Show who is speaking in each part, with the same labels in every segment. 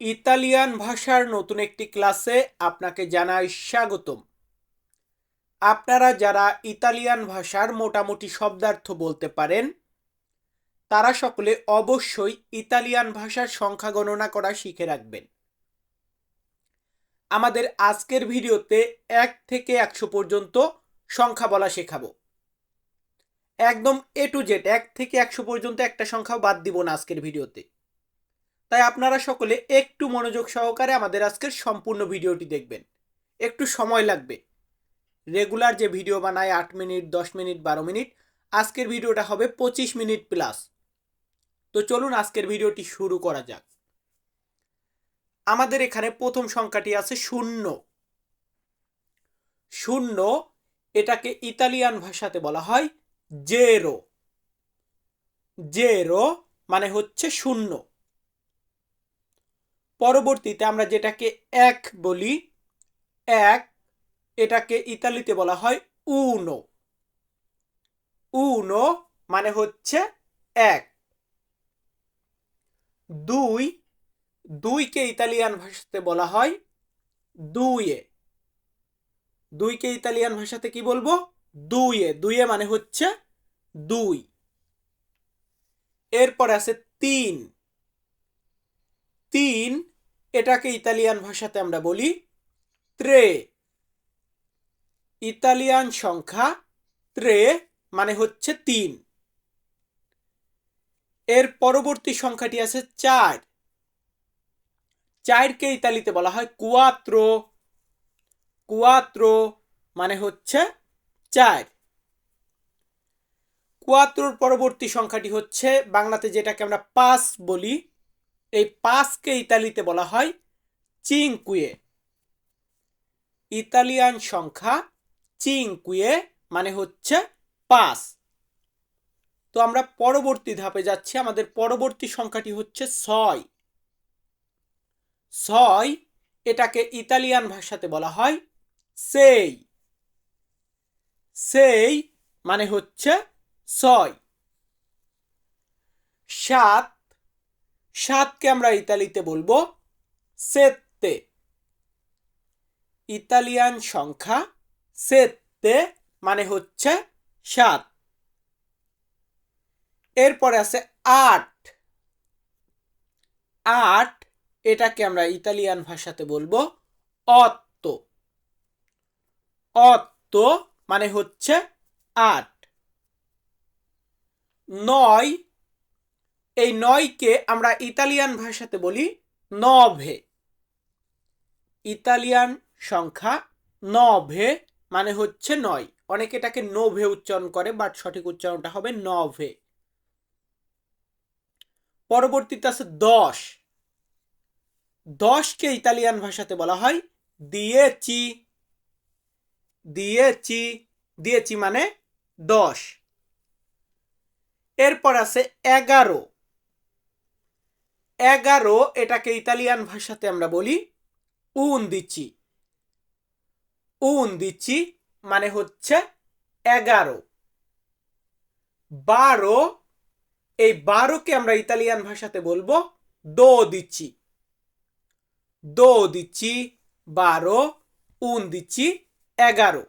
Speaker 1: Italian ভাষার নতুন একটি ক্লাসে আপনাকে জানাই স্বাগতম। আপনারা যারা ইতালিয়ান ভাষার মোটামুটি শব্দার্থ বলতে পারেন, তারা সকলে অবশ্যই ইতালিয়ান ভাষার সংখ্যা গণনা করা শিখে রাখবেন। আমাদের আজকের ভিডিওতে এক থেকে একশো পর্যন্ত সংখ্যা বলা শেখাবো। একদম এ টু জেড, এক থেকে একশো পর্যন্ত একটা সংখ্যাও বাদ দিব না আজকের ভিডিওতে। তাই আপনারা সকলে একটু মনোযোগ সহকারে আমাদের আজকের সম্পূর্ণ ভিডিওটি দেখবেন। একটু সময় লাগবে। রেগুলার যে ভিডিও বানায় আট মিনিট, দশ মিনিট, বারো মিনিট, আজকের ভিডিওটা হবে পঁচিশ মিনিট প্লাস। তো চলুন আজকের ভিডিওটি শুরু করা যাক। আমাদের এখানে প্রথম সংখ্যাটি আছে শূন্য। শূন্য এটাকে ইতালিয়ান ভাষাতে বলা হয় জেরো। জেরো মানে হচ্ছে শূন্য। পরবর্তীতে আমরা যেটাকে এক বলি, এক এটাকে ইতালিতে বলা হয় উনো উনো মানে হচ্ছে এক। দুই, দুইকে ইতালিয়ান ভাষাতে বলা হয় দুইয়ে। দুইকে ইতালিয়ান ভাষাতে কি বলব? দুইয়ে। দুইয়ে মানে হচ্ছে দুই। এরপর আছে তিন। তিন এটাকে ইতালিয়ান ভাষাতে আমরা বলি ত্রে। ইতালিয়ান সংখ্যা ত্রে মানে হচ্ছে তিন। এর পরবর্তী সংখ্যাটি আছে চার। চারকে ইতালিতে বলা হয় কুয়াত্রো। কুয়াত্রো মানে হচ্ছে চার। কুয়াত্রোর পরবর্তী সংখ্যাটি হচ্ছে বাংলাতে যেটাকে আমরা পাঁচ বলি। এই পাঁচকে ইতালিতে বলা হয় চিংকুয়ে ইতালিয়ান সংখ্যা চিংকুয়ে মানে হচ্ছে পাঁচ। তো আমরা পরবর্তী ধাপে যাচ্ছি, আমাদের পরবর্তী সংখ্যাটি হচ্ছে ছয়। ছয় এটাকে ইতালিয়ান ভাষাতে বলা হয় সেই সেই মানে হচ্ছে ছয়। সাত সাতকে আমরা ইতালিতে বলব সেত্তে। ইতালিয়ান সংখ্যা সেত্তে মানে হচ্ছে সাত। এরপরে আছে আট। আট এটাকে আমরা ইতালিয়ান ভাষাতে বলব অত্ত। অত্ত মানে হচ্ছে আট। নয় এই নয়কে আমরা ইতালিয়ান ভাষাতে বলি নভে। ইতালিয়ান সংখ্যা নভে মানে হচ্ছে নয়। অনেকে এটাকে নোভে উচ্চারণ করে বাট সঠিক উচ্চারণটা হবে নভে। পরবর্তীতে আছে দশ। দশকে ইতালিয়ান ভাষাতে বলা হয় দিয়েছি দিয়েছি দিয়েছি মানে দশ। এরপর আছে এগারো। এগারো, এটাকে ইতালিয়ান ভাষাতে আমরা বলি উন দিচ্ছি। উন দিচ্ছি মানে হচ্ছে এগারো। বারো, এই বারোকে আমরা ইতালিয়ান ভাষাতে বলব দো দিচ্ছি। দো দিচ্ছি, বারো, উন দিচ্ছি, এগারো।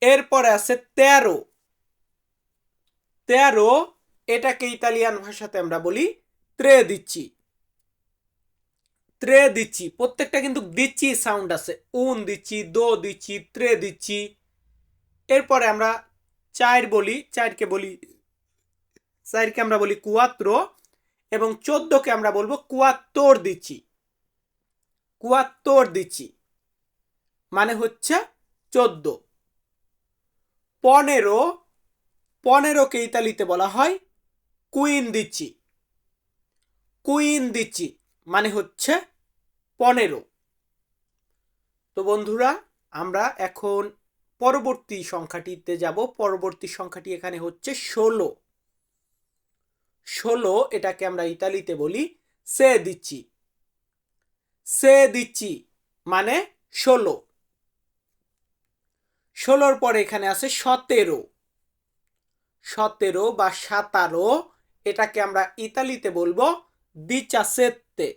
Speaker 1: এরপরে আছে তেরো। তেরো এটাকে ইতালিয়ান ভাষাতে আমরা বলি ত্রে দিচ্ছি। ত্রে দিচ্ছি, প্রত্যেকটা কিন্তু দিচ্ছি সাউন্ড আছে। উন দিচ্ছি, দো দিচ্ছি, ত্রে দিচ্ছি। এরপরে আমরা চার বলি, চারকে বলি, চারকে আমরা বলি কুয়াত্র এবং চোদ্দকে আমরা বলব কুয়াত্তর দিচ্ছি। কুয়াত্তর দিচ্ছি মানে হচ্ছে চোদ্দ। পনেরো, পনেরোকে ইতালিতে বলা হয় কুইন দিচ্ছি। কুইন দিচ্ছি মানে হচ্ছে পনেরো। তো বন্ধুরা, আমরা এখন পরবর্তী সংখ্যাটিতে যাব। পরবর্তী সংখ্যাটি এখানে হচ্ছে ষোলো। ষোলো এটাকে আমরা ইতালিতে বলি সে দিচ্ছি। সে দিচ্ছি মানে ষোলো। ষোলোর পরে এখানে আছে সতেরো। সতেরো বা সাতারো এটাকে আমরা ইতালিতে বলব দিচাসেত্তে।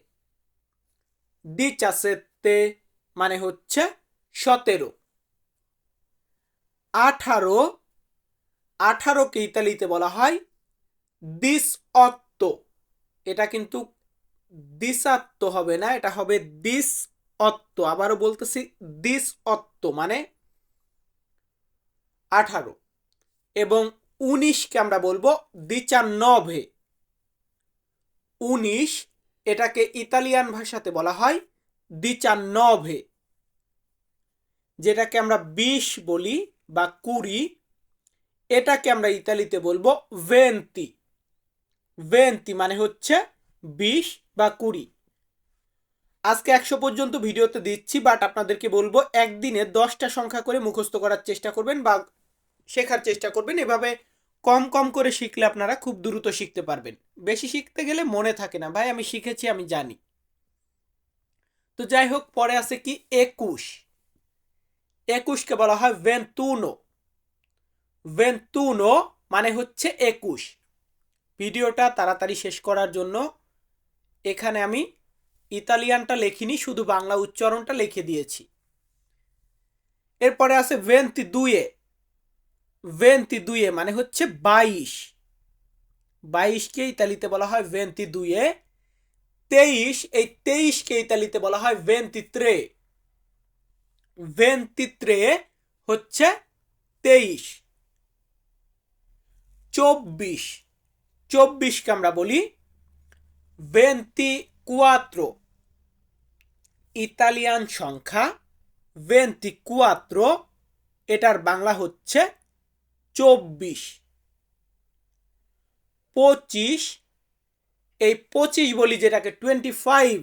Speaker 1: দিচাসেত্তে মানে হচ্ছে সতেরো। আঠারো, আঠারোকে ইতালিতে বলা হয় দিস অত্ত এটা কিন্তু দিসাত্ত হবে না, এটা হবে দিস অত্ত আবারও বলতেছি দিস অত্ত মানে আঠারো। এবং উনিশকে আমরা বলব দিচান্নভে উনিশ এটাকে ইতালিয়ান ভাষাতে বলা হয় দিচান্নভে যেটাকে আমরা বিশ বলি বা কুড়ি, এটাকে আমরা ইতালিতে বলব ভেন্তি। ভেন্তি মানে হচ্ছে বিশ বা কুড়ি। আজকে একশো পর্যন্ত ভিডিওতে দিচ্ছি, বাট আপনাদেরকে বলব একদিনে দশটা সংখ্যা করে মুখস্থ করার চেষ্টা করবেন বা শেখার চেষ্টা করবেন। এভাবে কম কম করে শিখলে আপনারা খুব দ্রুত শিখতে পারবেন। বেশি শিখতে গেলে মনে থাকে না, ভাই, আমি শিখেছি, আমি জানি। তো যাই হোক, পরে আছে কি? একুশ। একুশকে বলা হয় ভেন্তুনো। ভেন্তুনো মানে হচ্ছে একুশ। ভিডিওটা তাড়াতাড়ি শেষ করার জন্য এখানে আমি ইতালিয়ানটা লেখিনি, শুধু বাংলা উচ্চারণটা লিখে দিয়েছি। এরপরে আছে ভেন্তি দুয়ে ভেন্তি দুয়ে মানে হচ্ছে বাইশ। বাইশকে ইতালিতে বলা হয় ভেন্তি দুয়ে তেইশ, এই তেইশকে ইতালিতে বলা হয় ভেন্তি ত্রে ভেন্তি ত্রে হচ্ছে তেইশ। চব্বিশ। চব্বিশকে আমরা বলি ভেন্তি কুয়াত্রো ইতালিয়ান সংখ্যা ভেন্তি কুয়াত্রো এটার বাংলা হচ্ছে চব্বিশ। পঁচিশ, এই পঁচিশ বলি যেটাকে টোয়েন্টি ফাইভ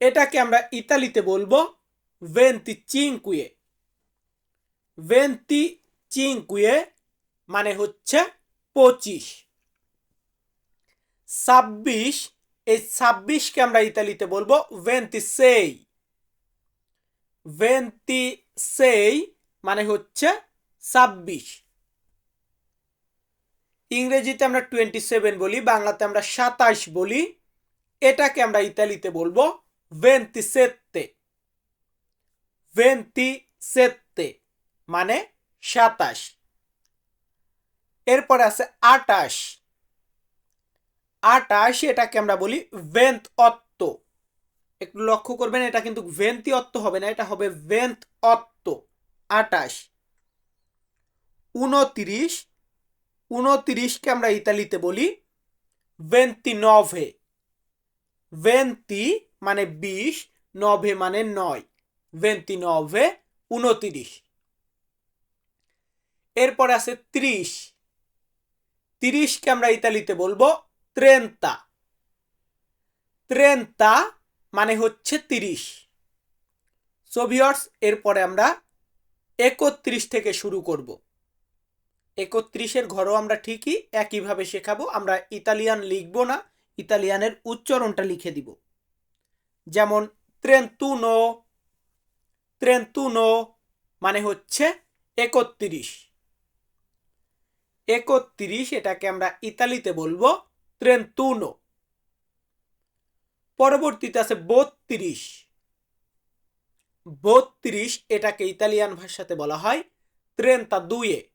Speaker 1: এটাকে আমরা ইতালিতে বলব ভেন্তি চিঙ্কুয়ে ভেন্তি চিঙ্কুয়ে মানে হচ্ছে পঁচিশ। ছাব্বিশ, এই ছাব্বিশকে আমরা ইতালিতে বলব ভেন্তি সেই ভেন্তি সেই মানে হচ্ছে ছাব্বিশ। ইংরেজিতে আমরা টোয়েন্টি সেভেন বলি, বাংলাতে আমরা সাতাশ বলি। এটাকে আমরা ইতালিতে বলব ভেন্তি সেত্তে ভেন্তি সেত্তে মানে সাতাশ। এরপরে আছে আটাশ। আটাশ এটাকে আমরা বলি ভেন্ত অত্ত একটু লক্ষ্য করবেন, এটা কিন্তু ভেন্তি অত্ত হবে না, এটা হবে ভেন্ত অত্ত আটাশ। উনতিরিশ, উনতিরিশকে আমরা ইতালিতে বলি ভেন্তি নভে ভেন্তি মানে বিশ নভে মানে নয়। ভেন্তি নভে উনতিরিশ। এরপরে আছে ত্রিশ। তিরিশকে আমরা ইতালিতে বলব ত্রেন্তা ত্রেন্তা মানে হচ্ছে তিরিশ। সোভিয়র্স এরপরে আমরা একত্রিশ থেকে শুরু করব। একত্রিশের ঘরও আমরা ঠিকই একইভাবে শেখাবো, আমরা ইতালিয়ান লিখব না, ইতালিয়ানের উচ্চারণটা লিখে দিব। যেমন ত্রেন্তুনো ত্রেন্তুনো মানে হচ্ছে একত্রিশ। একত্রিশ এটাকে আমরা ইতালিতে বলব ত্রেন্তুনো পরবর্তীতে আছে বত্রিশ বত্রিশ এটাকে ইতালিয়ান ভাষাতে বলা হয় ত্রেন্তা দুয়ে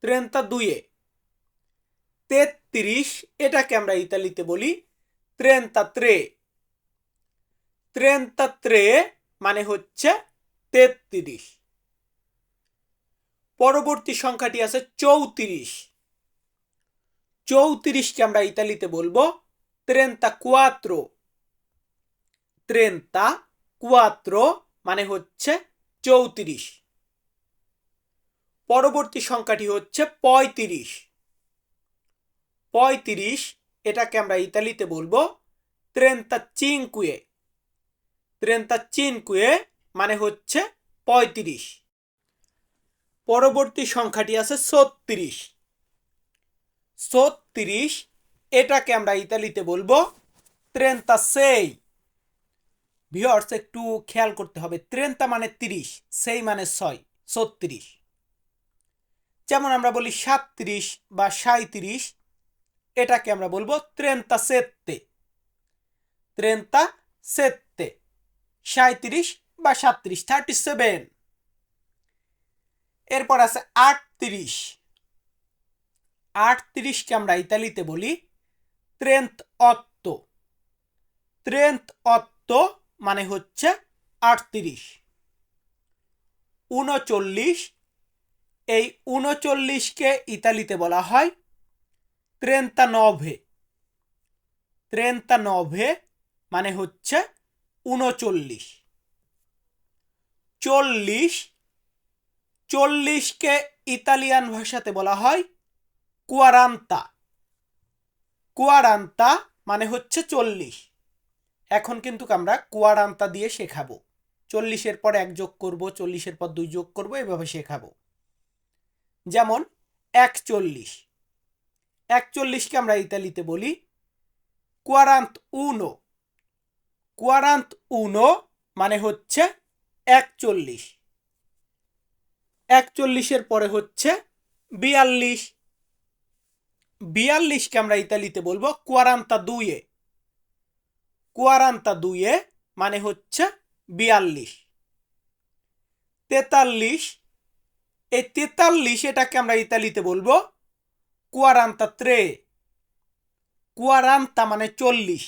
Speaker 1: ত্রেন্তা দুয়ে তেত্রিশ, এটাকে আমরা ইতালিতে বলি ত্রেন্তা ত্রে। ত্রেন্তা ত্রে মানে হচ্ছে তেত্রিশ। পরবর্তী সংখ্যাটি আছে চৌত্রিশ। চৌত্রিশকে আমরা ইতালিতে বলব ত্রেন্তা কুয়াত্রো। ত্রেন্তা কুয়াত্রো মানে হচ্ছে চৌত্রিশ। পরবর্তী সংখ্যাটি হচ্ছে পঁয়ত্রিশ। পঁয়ত্রিশ, এটাকে আমরা ইতালিতে বলব ত্রেন্তা চিনকুয়ে ত্রেন্তা চিনকুয়ে মানে হচ্ছে পঁয়ত্রিশ। পরবর্তী সংখ্যাটি আছে ছত্রিশ। ছত্রিশ, এটাকে আমরা ইতালিতে বলব ত্রেন্তা সেই ভিওর্স একটু খেয়াল করতে হবে। ত্রেন্তা মানে তিরিশ, সেই মানে ছয়, ছত্রিশ। যেমন আমরা বলি সাতত্রিশ বা সাঁত্রিশ এটাকে আমরা বলব ত্রেন্তা সেত্তে ত্রেন্তা সেত্তে সাঁত্রিশ বা সাত্রিশ থার্টি সেভেন। এরপর আছে আটত্রিশ। আটত্রিশকে আমরা ইতালিতে বলি ত্রেন্ত অত্ত ত্রেন্ত অত্ত মানে হচ্ছে আটত্রিশ। উনচল্লিশ এই উনচল্লিশকে ইতালিতে বলা হয় ত্রেন্তা নভে ত্রেন্তা নভে মানে হচ্ছে উনচল্লিশ। চল্লিশ, চল্লিশকে ইতালিয়ান ভাষাতে বলা হয় কুয়ারান্তা। কুয়ারান্তা মানে হচ্ছে চল্লিশ। এখন কিন্তু আমরা কুয়ারান্তা দিয়ে শেখাবো। চল্লিশের পর এক যোগ করব, চল্লিশের পর দুই যোগ করব, এভাবে শেখাবো। যেমন একচল্লিশ। একচল্লিশকে আমরা ইতালিতে বলি কুয়ারান্ত উনো কোয়ারান্ত উনো মানে হচ্ছে একচল্লিশ। একচল্লিশের পরে হচ্ছে বিয়াল্লিশ। বিয়াল্লিশকে আমরা ইতালিতে বলব কোয়ারান্তা দুয়ে কোয়ারান্তা দুয়ে মানে হচ্ছে বিয়াল্লিশ। তেতাল্লিশ এই তেতাল্লিশ এটাকে আমরা ইতালিতে বলব কুয়ারান্তা ত্রে। কুয়ারান্তা মানে চল্লিশ,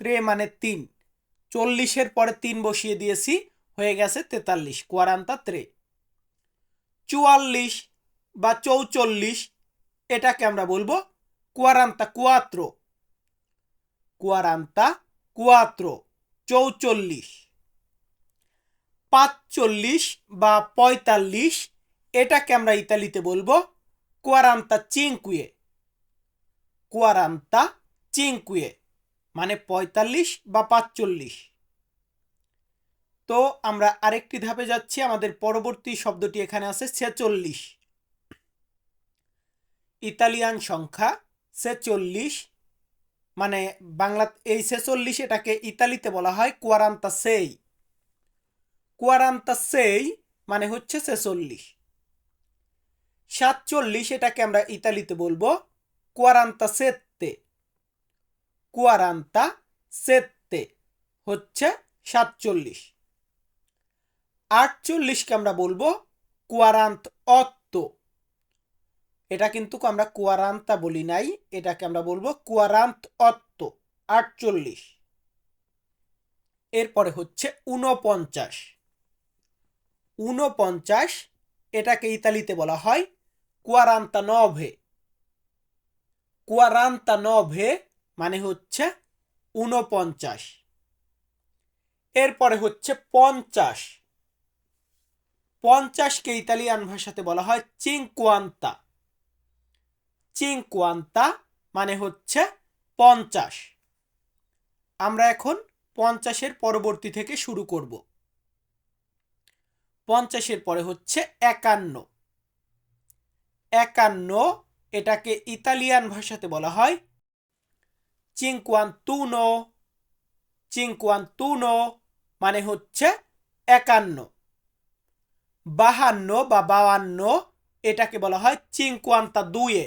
Speaker 1: ত্রে মানে তিন। চল্লিশের পরে তিন বসিয়ে দিয়েছি, হয়ে গেছে তেতাল্লিশ, কুয়ারান্তা ত্রে। চুয়াল্লিশ বা চৌচল্লিশ এটাকে আমরা বলব কুয়ারান্তা কুয়াত্র। কুয়ারান্তা কুয়াত্রো, চৌচল্লিশ। পাঁচচল্লিশ বা পঁয়তাল্লিশ এটাকে আমরা ইতালিতে বলব কুয়ারান্তা চিঙ্কুয়ে কুয়ারান্তা চিঙ্কুয়ে মানে পঁয়তাল্লিশ বা পাঁচচল্লিশ। তো আমরা আরেকটি ধাপে যাচ্ছি, আমাদের পরবর্তী শব্দটি এখানে আছে ছেচল্লিশ। ইতালিয়ান সংখ্যা ছেচল্লিশ মানে বাংলা এই ছেচল্লিশ এটাকে ইতালিতে বলা হয় কোয়ারান্তা সেই কোয়ারান্তা সেই মানে হচ্ছে ছেচল্লিশ। সাতচল্লিশ, এটাকে আমরা ইতালিতে বলব কোয়ারান্তা সেত্তে কোয়ারান্তা সেত্তে হচ্ছে সাতচল্লিশ। আটচল্লিশকে আমরা বলব কুয়ারান্ত অত্ত এটা কিন্তু আমরা কুয়ারান্তা বলি নাই, এটাকে আমরা বলব কুয়ারান্ত অত্ত আটচল্লিশ। এরপরে হচ্ছে ঊনপঞ্চাশ। ঊনপঞ্চাশ, এটাকে ইতালিতে বলা হয় কুয়ারান্তা নভে কুয়ারান্তা নভে মানে হচ্ছে ঊনপঞ্চাশ। এরপরে হচ্ছে পঞ্চাশ। পঞ্চাশকে ইতালিয়ান ভাষাতে বলা হয় চিংকুয়ান্তা চিংকুয়ান্তা মানে হচ্ছে পঞ্চাশ। আমরা এখন পঞ্চাশের পরবর্তী থেকে শুরু করব। পঞ্চাশের পরে হচ্ছে একান্ন। একান্ন, এটাকে ইতালিয়ান ভাষাতে বলা হয় চিংকুয়ান্তুনো চিংকুয়ান্তুনো মানে হচ্ছে একান্ন। বাহান্ন বা বাহান্ন এটাকে বলা হয় চিংকুয়ান্তা দুয়ে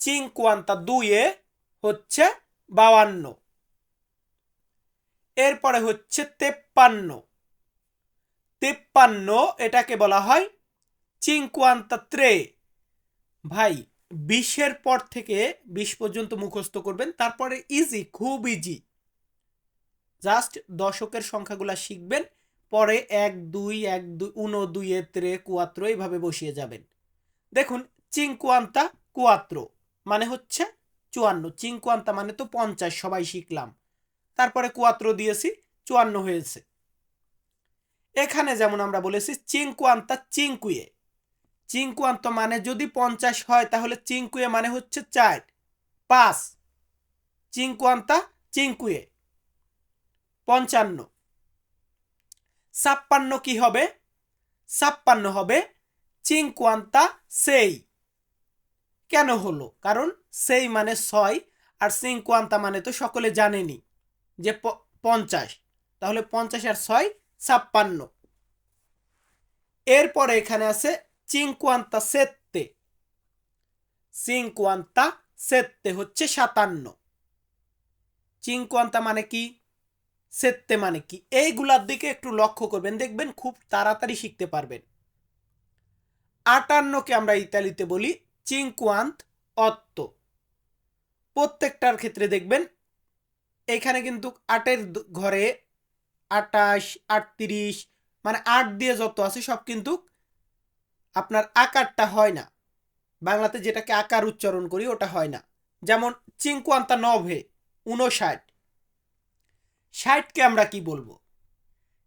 Speaker 1: চিংকুয়ান্তা দুয়ে হচ্ছে বাহান্ন এরপরে হচ্ছে তেপ্পান্ন। তেপ্পান্ন, এটাকে বলা হয় চিংকুয়ান্তা ত্রে ভাই, বিশের পর থেকে বিশ পর্যন্ত মুখস্থ করবেন, তারপরে ইজি খুব ইজি জাস্ট দশকের সংখ্যাগুলো শিখবেন, পরে এক, দুই এক, দুই, উনো দুই ত্রে, কুয়াত্র এইভাবে বসিয়ে যাবেন। দেখুন চিংকুয়ান্তা কুয়াত্র মানে হচ্ছে চুয়ান্ন। চিংকুয়ান্তা মানে তো পঞ্চাশ, সবাই শিখলাম। তারপরে কুয়াত্র দিয়েছি, চুয়ান্ন হয়েছে। এখানে যেমন আমরা বলেছি চিংকুয়ান্তা চিংকুয়ে চিংকুয়ান্ত মানে যদি পঞ্চাশ হয়, তাহলে চিংকুয়ে মানে হচ্ছে চার। পাঁচ। চিংকুয়ান্তা চিংকুয়ে। পঞ্চান্ন। ছাপ্পান্ন কি হবে? ছাপ্পান্ন হবে চিংকুয়ান্তা সেই। কেন হলো? কারণ সেই মানে ছয় আর চিংকুয়ান্তা মানে তো সকলে জানেনি যে পঞ্চাশ। তাহলে পঞ্চাশ আর ছয়, ছাপ্পান্ন। এরপরে এখানে আছে sette cinquanta সেত্তে হচ্ছে সাতান্ন। চিঙ্কুয়ান্তা মানে কি? সেত্তে মানে কি? এইগুলার দিকে একটু লক্ষ্য করবেন, দেখবেন খুব তাড়াতাড়ি শিখতে পারবেন। আটান্নকে আমরা ইতালিতে বলি চিঙ্কুয়ান্ত অত্ত প্রত্যেকটার ক্ষেত্রে দেখবেন, এখানে কিন্তু আটের ঘরে আটাশ, আটত্রিশ মানে আট দিয়ে যত আছে সব কিন্তু আপনার আকারটা হয় না। বাংলাতে যেটাকে আকার উচ্চারণ করি, ওটা হয় না। যেমন চিঙ্কুয়ান্তা নভে উনষাট ষাটকে আমরা কি বলব?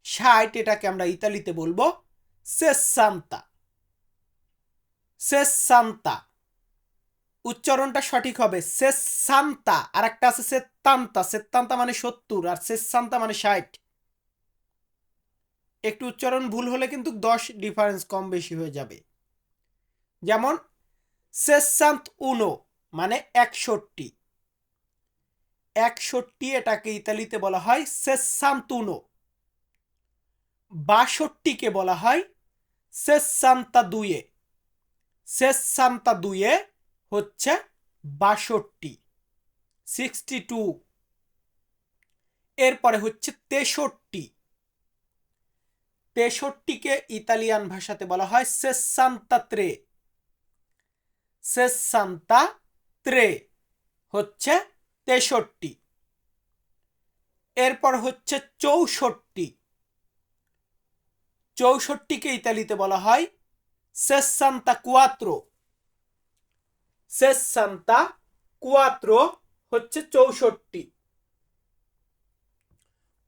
Speaker 1: ষাট এটাকে আমরা ইতালিতে বলব সেসান্তা। সেসান্তা। উচ্চারণটা সঠিক হবে সেসান্তা। আর একটা আছে সেত্তান্তা সেত্তান্তা মানে সত্তর আর সেসান্তা মানে ষাট। একটু উচ্চারণ ভুল হলে কিন্তু দশ ডিফারেন্স কম বেশি হয়ে যাবে। যেমন, সেসান্ত উনো মানে একষট্টি। একষট্টি এটাকে ইতালিতে বলা হয় সেসান্তুনো বাষট্টিকে বলা হয় সেসান্তা দুয়ে সেসান্তা দুয়ে হচ্ছে বাষট্টি। সিক্সটি টু এরপরে হচ্ছে তেষট্টি। তেষট্টিকে ইতালিয়ান ভাষাতে বলা হয় সেসান্তা ত্রে সেসান্তা ত্রে হচ্ছে তেষট্টি। এরপর হচ্ছে চৌষট্টি। চৌষট্টিকে ইতালিতে বলা হয় সেসান্তা কুয়াত্রো সেসান্তা কুয়াত্রো হচ্ছে চৌষট্টি।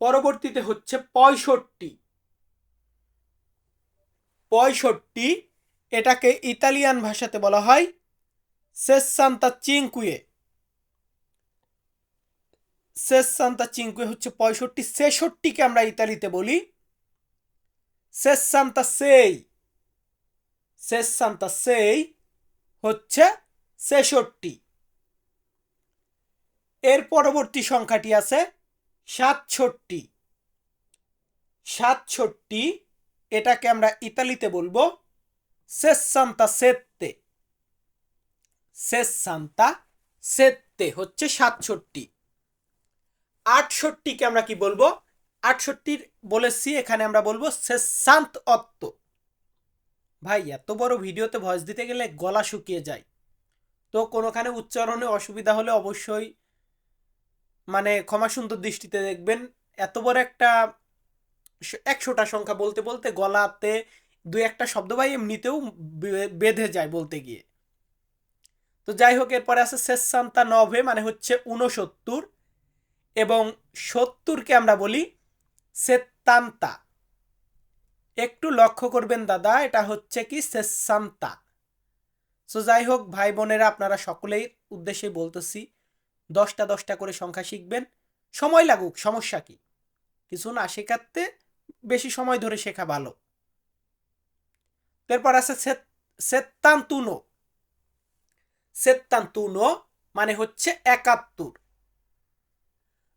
Speaker 1: পরবর্তীতে হচ্ছে পঁয়ষট্টি। পঁয়ষট্টি, এটাকে ইতালিয়ান ভাষাতে বলা হয় সেসান্তা চিঙ্কুয়ে সেসান্তা চিঙ্কুয়ে হচ্ছে পঁয়ষট্টি, ছেষট্টিকে আমরা ইতালিতে বলি সেসান্তা সেই সেসান্তা সেই হচ্ছে ছেষট্টি। এর পরবর্তী সংখ্যাটি আছে সাতষট্টি। সাতষট্টি এটাকে আমরা ইতালিতে বলব সেসান্তা সেত্তে সেসান্তা সেত্তে হচ্ছে সাতষট্টি। আটষট্টিকে আমরা কি বলব? আটষট্টির বলেছি, এখানে আমরা বলব সেসান্ত অত্ত ভাই, এত বড় ভিডিওতে ভয়েস দিতে গেলে গলা শুকিয়ে যায়। তো কোনোখানে উচ্চারণে অসুবিধা হলে অবশ্যই মানে ক্ষমা সুন্দর দৃষ্টিতে দেখবেন। এত বড় একটা একশোটা সংখ্যা বলতে বলতে গলাতে দু একটা শব্দ ভাই এমনিতেও বে- বেঁধে যায় বলতে গিয়ে। তো যাই হোক, এরপরে আছে সেসান্তা নভে মানে হচ্ছে উনসত্তর এবং সত্তরকে আমরা বলি সেত্তান্তা একটু লক্ষ্য করবেন দাদা, এটা হচ্ছে কি সেসান্তা সো যাই হোক, ভাই বোনেরা, আপনারা সকলেই উদ্দেশ্যে বলতেছি, দশটা দশটা করে সংখ্যা শিখবেন। সময় লাগুক, সমস্যা কি? কিছু না শেখাতে বেশি সময় ধরে শেখা ভালো। তারপর আছে সেত্তান্তুনো সেত্তান্তুনো মানে হচ্ছে একাত্তর।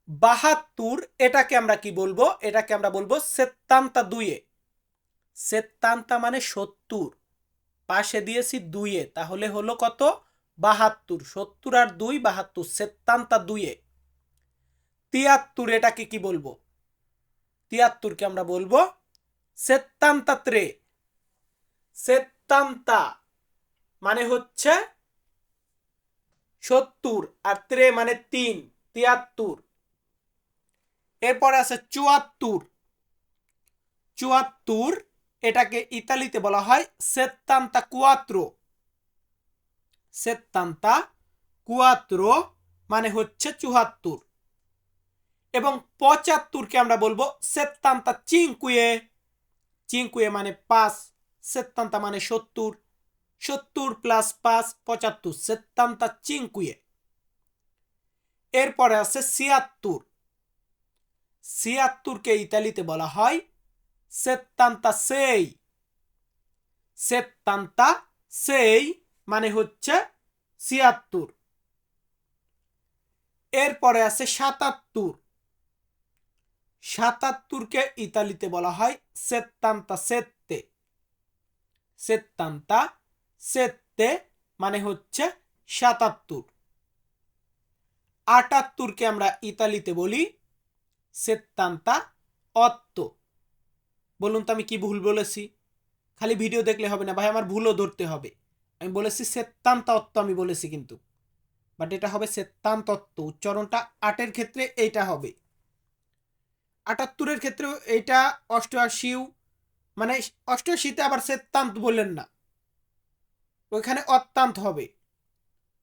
Speaker 1: বাহাত্তর, এটাকে আমরা কি বলব? এটাকে আমরা বলব সেত্তান্তা দুইয়ে। সেত্তান্তা মানে সত্তর। পাশে দিয়েছি দুইয়ে, তাহলে হলো কত? বাহাত্তর। সত্তর আর দুই, বাহাত্তর। সেত্তান্তা দুইয়ে। তিয়াত্তর, এটাকে কি বলব? তিয়াত্তরকে আমরা বলব? সেত্তান্তা ত্রে। সেত্তান্তা মানে হচ্ছে সত্তর আর ত্রে মানে তিন, তিয়াত্তর। এরপর আছে চুয়াত্তর। চুয়াত্তর এটাকে ইতালিতে বলা হয় সেত্তান্তা কুয়াত্রো। সেত্তান্তা কুয়াত্রো মানে হচ্ছে চুয়াত্তর। এবং পঁচাত্তরকে আমরা বলব সেত্তান্তা চিঙ্কুয়ে চিঙ্কুয়ে মানে পাঁচ সেত্তান্তা মানে সত্তর সত্তর প্লাস পাঁচ, পঁচাত্তর সেত্তান্তা চিঙ্কুয়ে এরপরে আছে ছিয়াত্তর। ছিয়াত্তরকে ইতালিতে বলা হয় সেত্তান্তা সেই। সেত্তান্তা সেই মানে হচ্ছে ছিয়াত্তর। এরপরে আছে সাতাত্তর। সাতাত্তরকে ইতালিতে বলা হয় সেত্তান্তা সেত্তে। সেত্তান্তা সেত্তে মানে হচ্ছে সাতাত্তর। আটাত্তরকে আমরা ইতালিতে বলি সেত্তান্তা অত্ত। বলুন তো আমি কি ভুল বলেছি? খালি ভিডিও দেখলে হবে না, ভাই আমার ভুলও ধরতে হবে। আমি বলেছি সেত্তান্ত অত্ত আমি বলেছি কিন্তু। বাট এটা হবে সেত্তান্ত অত্ত উচ্চারণটা আটের ক্ষেত্রে এইটা হবে। আটাত্তরের ক্ষেত্রে এটা অষ্টআশিও মানে অষ্টআশিতে আবার সেত্তান্ত বললেন না। ওইখানে অত্যান্ত হবে।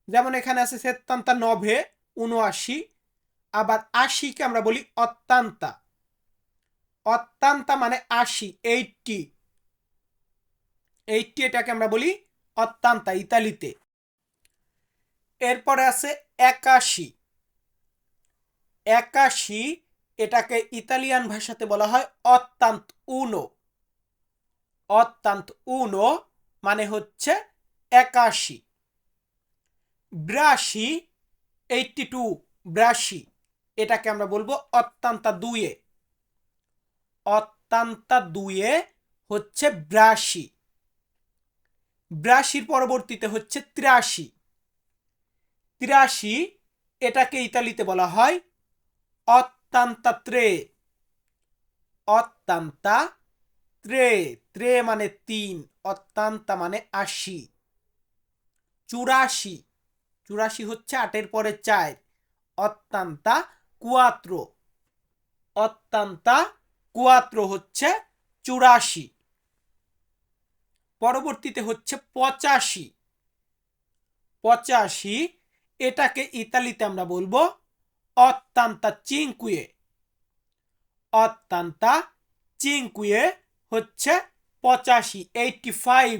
Speaker 1: যেমন এখানে আছে সেত্তান্তা নভে উনআশি আবার আশিকে আমরা বলি অত্যান্তা অত্যান্তা মানে আশি, এইটটি। এইটটি এটাকে আমরা বলি অত্যান্তা ইতালিতে। এরপরে আছে একাশি। একাশি এটাকে ইতালিয়ান ভাষাতে বলা হয় অত্যান্ত উনো। অত্যান্ত উনো মানে হচ্ছে একাশি। ব্রাশি এইটটি টু ব্রাশি, এটাকে আমরা বলব অত্যান্তা দুয়ে অত্যান্তা দুয়ে হচ্ছে ব্রাশি। ব্রাশির পরবর্তীতে হচ্ছে ত্রাশি। ত্রাশি এটাকে ইতালিতে বলা হয় অত্যান্তা ত্রে অত্যান্তা ত্রে ত্রে মানে তিন অত্যান্তা মানে আশি। চুরাশি চুরাশি হচ্ছে আটের পরে চার। অত্যান্তা কুয়াত্র অত্যান্তা কুয়াত্র হচ্ছে চুরাশি। পরবর্তীতে হচ্ছে পঁচাশি। পঁচাশি, এটাকে ইতালিতে আমরা বলব অত্যান্তা চিঙ্কুয়ে অত্যান্তা চিঙ্কুয়ে হচ্ছে পঁচাশি এইটটি ফাইভ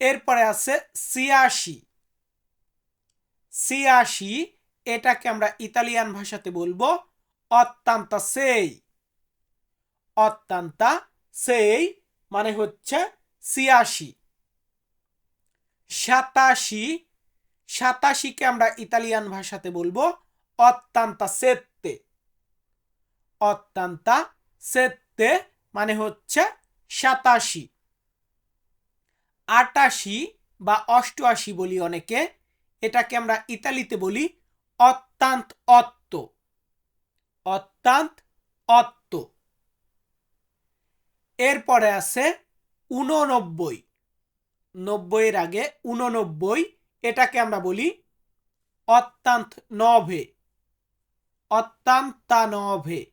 Speaker 1: এরপরে আছে ছিয়াশি। ছিয়াশি, এটাকে আমরা ইতালিয়ান ভাষাতে বলব অত্যান্তা সেই অত্যান্তা সেই মানে হচ্ছে ছিয়াশি। সাতাশি সাতাশিকে আমরা ইতালিয়ান ভাষাতে বলব অত্যান্তা সেত্তে। অত্যান্তা সেত্তে মানে হচ্ছে সাতাশি। আটাশি বা অষ্টআশি বলি অনেকে, এটাকে আমরা ইতালিতে বলি অত্যান্ত অত্ত। অত্যান্ত অত্ত। এরপরে আছে উননব্বই নব্বইয়ের আগে উননব্বই এটাকে আমরা বলি অত্যান্ত নভে। অত্যান্তা নভে।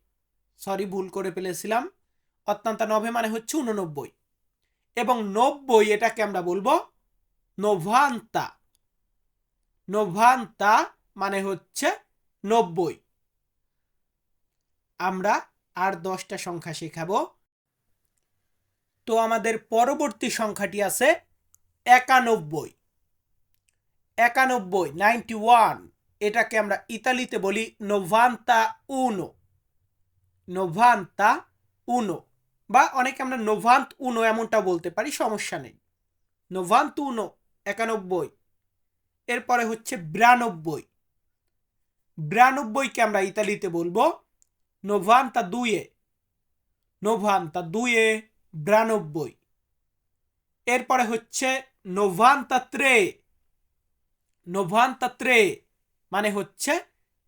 Speaker 1: সরি ভুল করে ফেলেছিলাম। অত্যান্তা নভে মানে হচ্ছে উননব্বই এবং নব্বই এটাকে আমরা বলব নভান্তা। নভান্তা মানে হচ্ছে নব্বই। আমরা আর দশটা সংখ্যা শেখাবো। তো আমাদের পরবর্তী সংখ্যাটি আছে একানব্বই। একানব্বই নাইনটি ওয়ান এটাকে আমরা ইতালিতে বলি নোভান্তা উনো নোভান্তা উনো বা অনেকে আমরা নোভান্ত উনো এমনটা বলতে পারি, সমস্যা নেই। নোভান্ত উনো একানব্বই। এরপরে হচ্ছে বিরানব্বই। বিরানব্বইকে আমরা ইতালিতে বলব নোভান্তা দুয়ে নোভান্তা দুয়ে বিরানব্বই। এরপরে হচ্ছে নোভান্তা ত্রে নোভান্তা ত্রে মানে হচ্ছে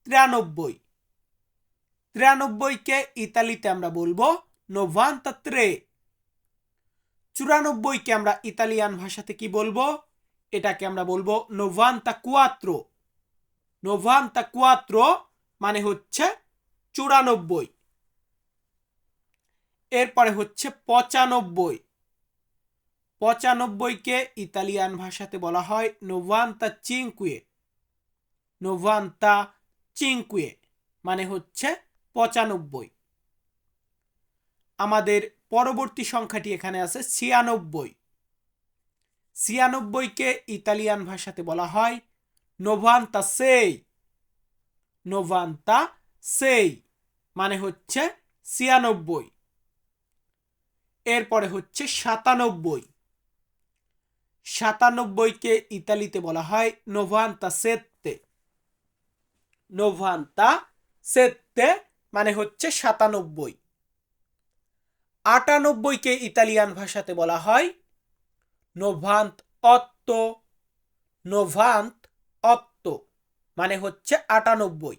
Speaker 1: তিরানব্বই। তিরানব্বইকে ইতালিতে আমরা বলব নভান্তাত্রে। চুরানব্বইকে আমরা ইতালিয়ান ভাষাতে কি বলব? এটাকে আমরা বলব নোভান্তা কুয়াত্র নোভান্তা কুয়াত্র মানে হচ্ছে চুরানব্বই। এরপরে হচ্ছে পঁচানব্বই। পঁচানব্বইকে ইতালিয়ান ভাষাতে বলা হয় নোভান্তা চিঙ্কুয়ে। নোভান্তা চিঙ্কুয়ে মানে হচ্ছে পঁচানব্বই। আমাদের পরবর্তী সংখ্যাটি এখানে আছে ছিয়ানব্বই। ছিয়ানব্বইকে ইতালিয়ান ভাষাতে বলা হয় নোভান্তা সেই। নোভান্তা সেই মানে হচ্ছে ছিয়ানব্বই। এরপরে হচ্ছে সাতানব্বই। সাতানব্বইকে ইতালিতে বলা হয় নোভান্তা সেত্তে। নোভান্তা সেত্তে মানে হচ্ছে সাতানব্বই। আটানব্বইকে ইতালিয়ান ভাষাতে বলা হয় নোভান্ত অত্ত। নোভান্ত অত্ত মানে হচ্ছে আটানব্বই।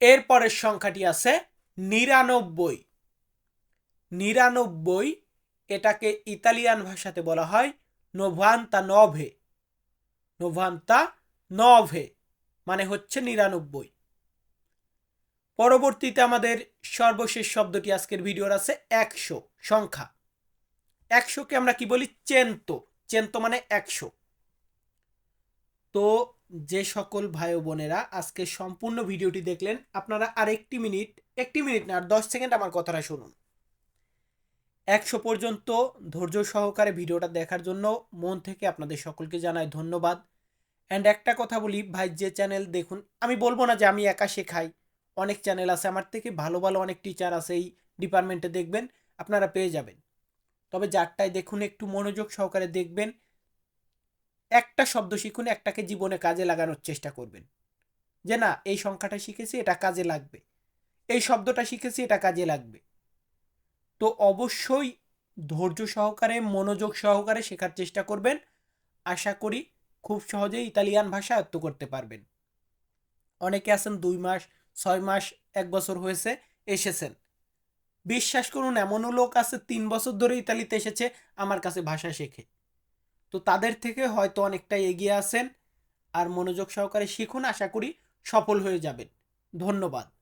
Speaker 1: এরপরের সংখ্যাটি আছে নিরানব্বই। নিরানব্বই এটাকে ইতালিয়ান ভাষাতে বলা হয় নোভান্তা নভে নোভান্তা নভে মানে হচ্ছে নিরানব্বই। পরবর্তীতে আমাদের সর্বশেষ শব্দটি আজকের ভিডিওর আছে একশো, সংখ্যা। একশোকে আমরা কি বলি? চেন্ত চেন্ত মানে একশো। তো যে সকল ভাই বোনেরা আজকে সম্পূর্ণ ভিডিওটি দেখলেন, আপনারা আর একটি মিনিট একটি মিনিট না, আর দশ সেকেন্ড আমার কথাটা শুনুন। একশো পর্যন্ত ধৈর্য সহকারে ভিডিওটা দেখার জন্য মন থেকে আপনাদের সকলকে জানাই ধন্যবাদ। অ্যান্ড একটা কথা বলি, ভাই, যে চ্যানেল দেখুন, আমি বলব না যে আমি একা শেখাই। অনেক চ্যানেল আছে আমার থেকে, ভালো ভালো অনেক টিচার আছে এই ডিপার্টমেন্টে দেখবেন, আপনারা পেয়ে যাবেন। তবে যারটাই দেখুন, একটু মনোযোগ সহকারে দেখবেন, একটা শব্দ শিখুন, একটাকে জীবনে কাজে লাগানোর চেষ্টা করবেন। যে না, এই সংখ্যাটা শিখেছি, এটা কাজে লাগবে। এই শব্দটা শিখেছি, এটা কাজে লাগবে। তো অবশ্যই ধৈর্য সহকারে, মনোযোগ সহকারে শেখার চেষ্টা করবেন। আশা করি খুব সহজেই ইতালিয়ান ভাষা আয়ত্ত করতে পারবেন। অনেকে আছেন দুই মাস, ছয় মাস, এক বছর হয়েছে, এসেছেন। বিশ্বাস করুন, এমনও লোক আছে, তিন বছর ধরে ইতালিতে এসেছে, আমার কাছে ভাষা শেখে। তো তাদের থেকে হয়তো অনেকটাই এগিয়ে আছেন, আর মনোযোগ সহকারে শিখুন, আশা করি সফল হয়ে যাবেন। ধন্যবাদ।